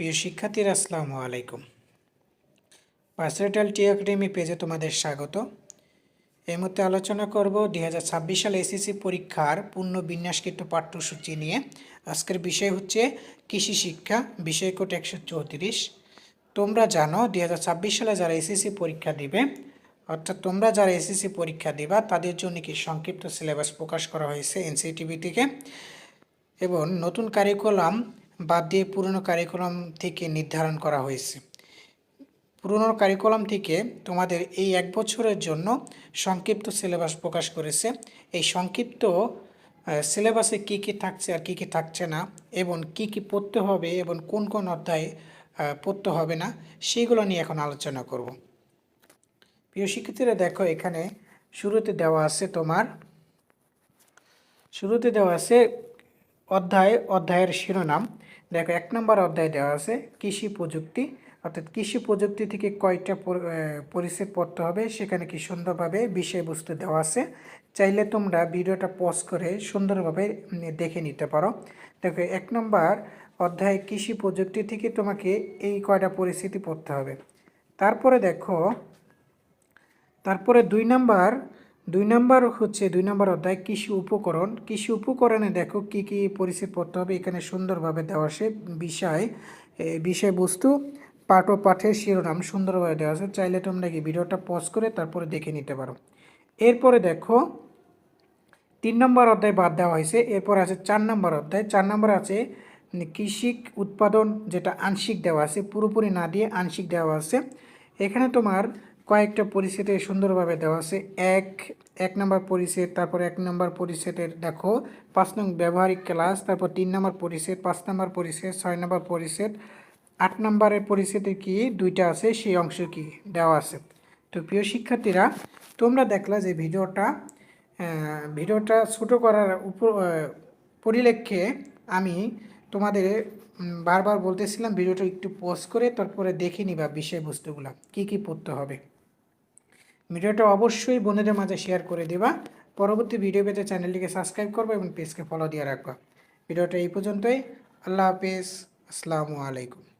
প্রিয় শিক্ষার্থীরা, আসসালামু আলাইকুম। পার্সেটাল টি একাডেমি পেজে তোমাদের স্বাগত। এই মুহূর্তে আলোচনা করব দুই হাজার ছাব্বিশ সালে এসএসসি পরীক্ষার পূর্ণ বিন্যাসকৃত পাঠ্যসূচি নিয়ে। আজকের বিষয় হচ্ছে কৃষি শিক্ষা, বিষয় কোট একশো চৌত্রিশ। তোমরা জানো দুই হাজার ছাব্বিশ সালে যারা এসএসসি পরীক্ষা দিবে, অর্থাৎ তোমরা যারা এসএসসি পরীক্ষা দিবা, তাদের জন্য কি সংক্ষিপ্ত সিলেবাস প্রকাশ করা হয়েছে এনসিটিভি থেকে। এবং নতুন কারিকুলাম বাদ দিয়ে পুরনো কারিকুলাম থেকে নির্ধারণ করা হয়েছে। পুরনো কারিকুলাম থেকে তোমাদের এই এক বছরের জন্য সংক্ষিপ্ত সিলেবাস প্রকাশ করেছে। এই সংক্ষিপ্ত সিলেবাসে কি কি থাকছে আর কি কি থাকছে না এবং কি কি পড়তে হবে এবং কোন কোন অধ্যায় পড়তে হবে না সেগুলো নিয়ে এখন আলোচনা করব। প্রিয় শিক্ষার্থীরা, দেখো এখানে শুরুতে দেওয়া আছে তোমার, শুরুতে দেওয়া আছে অধ্যায় অধ্যায়ের শিরোনাম। দেখো এক নম্বর অধ্যায় দেওয়া আছে কৃষি প্রযুক্তি। অর্থাৎ কৃষি প্রযুক্তি থেকে কয়টা পর- আহ, পরিচ্ছেদ পড়তে হবে সেখানে কি সুন্দরভাবে বিষয়বস্তু দেওয়া আছে। চাইলে তোমরা ভিডিওটা পজ করে সুন্দরভাবে দেখে নিতে পারো। দেখো এক নম্বর অধ্যায় কৃষি প্রযুক্তি থেকে তোমাকে এই কয়টা পরিস্থিতি পড়তে হবে। তারপরে দেখো তারপরে দুই নাম্বার দুই নাম্বার হচ্ছে, দুই নাম্বার অধ্যায়, কৃষি উপকরণ। কৃষি উপকরণে দেখো কি কি পরিস্থিতি পড়তে হবে, এখানে সুন্দরভাবে দেওয়া আছে বিষয় বিষয়বস্তু, পাঠ ও পাঠের শিরোনাম সুন্দরভাবে দেওয়া আছে। চাইলে তোমরা কি ভিডিওটা পজ করে তারপরে দেখে নিতে পারো। এরপরে দেখো, তিন নম্বর অধ্যায় বাদ দেওয়া হয়েছে, এরপর আছে চার নম্বর অধ্যায়। চার নম্বর আছে, কৃষিক উৎপাদন যেটা আংশিক দেওয়া আছে, পুরোপুরি না দিয়ে আংশিক দেওয়া আছে। এখানে তোমার কয়েকটা পরিচ্ছেদে সুন্দরভাবে দেওয়া আছে। এক এক নম্বর পরিচ্ছেদ তারপর এক নম্বর পরিচ্ছেদের দেখো পাঁচ নং ব্যবহারিক ক্লাস তারপর তিন নম্বর পরিচ্ছেদ পাঁচ নম্বর পরিচ্ছেদ ছয় নম্বর পরিচ্ছেদ আট নম্বরের পরিচ্ছেদে কি দুইটা আছে সেই অংশ কি দেওয়া আছে। তো প্রিয় শিক্ষার্থীরা তোমরা দেখলা যে ভিডিওটা ভিডিওটা ছোটো করার উপর আহ, পরিলক্ষ্যে আমি তোমাদের বারবার বলতেছিলাম ভিডিওটা একটু পজ করে তারপরে দেখে নিবা বিষয়বস্তুগুলো কী কী পড়তে হবে। ভিডিওটা অবশ্যই বন্ধুদের মাঝে শেয়ার করে দেবা। পরবর্তী ভিডিও পেতে চ্যানেলটিকে সাবস্ক্রাইব করব এবং পেজকে ফলো দিয়ে রাখবা। ভিডিওটা এই পর্যন্তই। আল্লাহ হাফেজ। আসসালামু আলাইকুম।